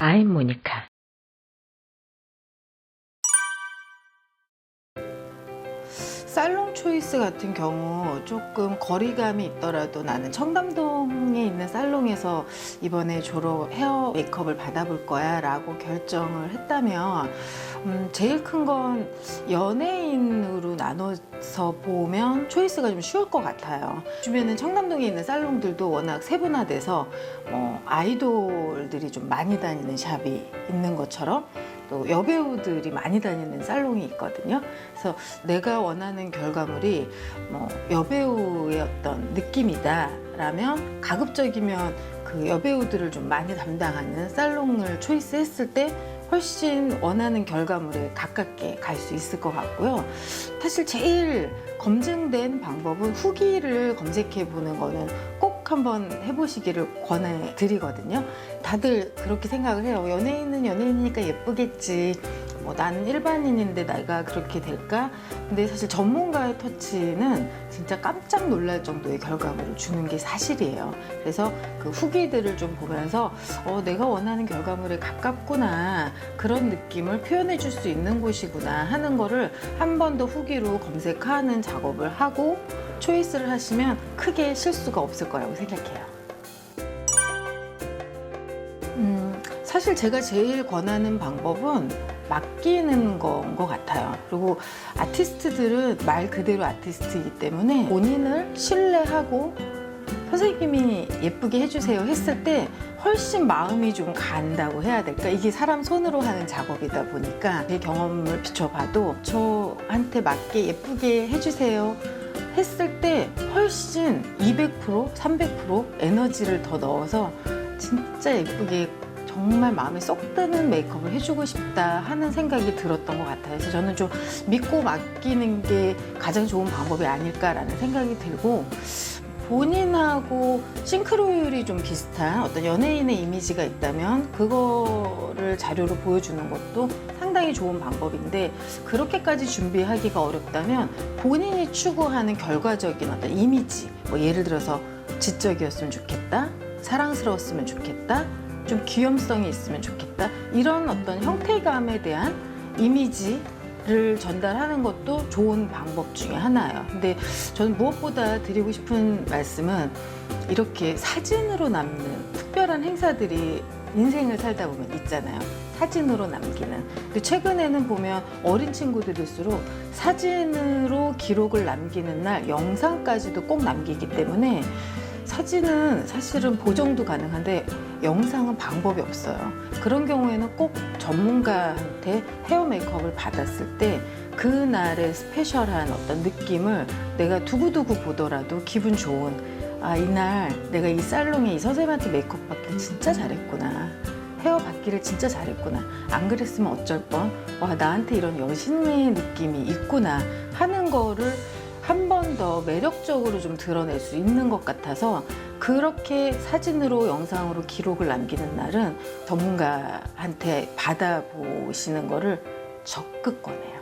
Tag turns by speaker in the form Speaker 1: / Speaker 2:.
Speaker 1: I'm Monica.
Speaker 2: 살롱 초이스 같은 경우 조금 거리감이 있더라도 나는 청담동에 있는 살롱에서 이번에 졸업 헤어 메이크업을 받아볼 거야 라고 결정을 했다면 음, 제일 큰 건 연예인으로 나눠서 보면 초이스가 좀 쉬울 것 같아요. 주변에 청담동에 있는 살롱들도 워낙 세분화돼서 뭐 아이돌들이 좀 많이 다니는 샵이 있는 것처럼 또 여배우들이 많이 다니는 살롱이 있거든요. 그래서 내가 원하는 결과물이 뭐 여배우의 어떤 느낌이다라면 가급적이면 그 여배우들을 좀 많이 담당하는 살롱을 초이스했을 때 훨씬 원하는 결과물에 가깝게 갈 수 있을 것 같고요. 사실 제일 검증된 방법은 후기를 검색해 보는 거는 꼭 한번 해보시기를 권해드리거든요. 다들 그렇게 생각을 해요. 연예인은 연예인이니까 예쁘겠지. 뭐 나는 일반인인데 내가 그렇게 될까? 근데 사실 전문가의 터치는 진짜 깜짝 놀랄 정도의 결과물을 주는 게 사실이에요. 그래서 그 후기들을 좀 보면서 어, 내가 원하는 결과물에 가깝구나 그런 느낌을 표현해 줄 수 있는 곳이구나 하는 거를 한 번 더 후기로 검색하는 작업을 하고 초이스를 하시면 크게 실수가 없을 거라고 생각해요. 음, 사실 제가 제일 권하는 방법은 맡기는 건 것 같아요. 그리고 아티스트들은 말 그대로 아티스트이기 때문에 본인을 신뢰하고 선생님이 예쁘게 해주세요 했을 때 훨씬 마음이 좀 간다고 해야 될까? 이게 사람 손으로 하는 작업이다 보니까 제 경험을 비춰봐도 저한테 맞게 예쁘게 해주세요 했을 때 훨씬 200% 300% 에너지를 더 넣어서 진짜 예쁘게 정말 마음에 쏙 드는 메이크업을 해주고 싶다 하는 생각이 들었던 것 같아요. 그래서 저는 좀 믿고 맡기는 게 가장 좋은 방법이 아닐까라는 생각이 들고 본인하고 싱크로율이 좀 비슷한 어떤 연예인의 이미지가 있다면 그거를 자료로 보여주는 것도 상당히 좋은 방법인데 그렇게까지 준비하기가 어렵다면 본인이 추구하는 결과적인 어떤 이미지 뭐 예를 들어서 지적이었으면 좋겠다 사랑스러웠으면 좋겠다 좀 귀염성이 있으면 좋겠다 이런 어떤 형태감에 대한 이미지 를 전달하는 것도 좋은 방법 중에 하나예요. 근데 저는 무엇보다 드리고 싶은 말씀은 이렇게 사진으로 남는 특별한 행사들이 인생을 살다 보면 있잖아요. 사진으로 남기는. 근데 최근에는 보면 어린 친구들일수록 사진으로 기록을 남기는 날 영상까지도 꼭 남기기 때문에 사진은 사실은 보정도 가능한데 영상은 방법이 없어요. 그런 경우에는 꼭 전문가한테 헤어 메이크업을 받았을 때 그날의 스페셜한 어떤 느낌을 내가 두고두고 보더라도 기분 좋은 아, 이날 내가 이 살롱에 이 선생님한테 메이크업 받기 진짜 잘했구나. 헤어 받기를 진짜 잘했구나. 안 그랬으면 어쩔 뻔. 와, 나한테 이런 여신의 느낌이 있구나. 하는 거를 한 번 더 매력적으로 좀 드러낼 수 있는 것 같아서 그렇게 사진으로 영상으로 기록을 남기는 날은 전문가한테 받아보시는 거를 적극 권해요.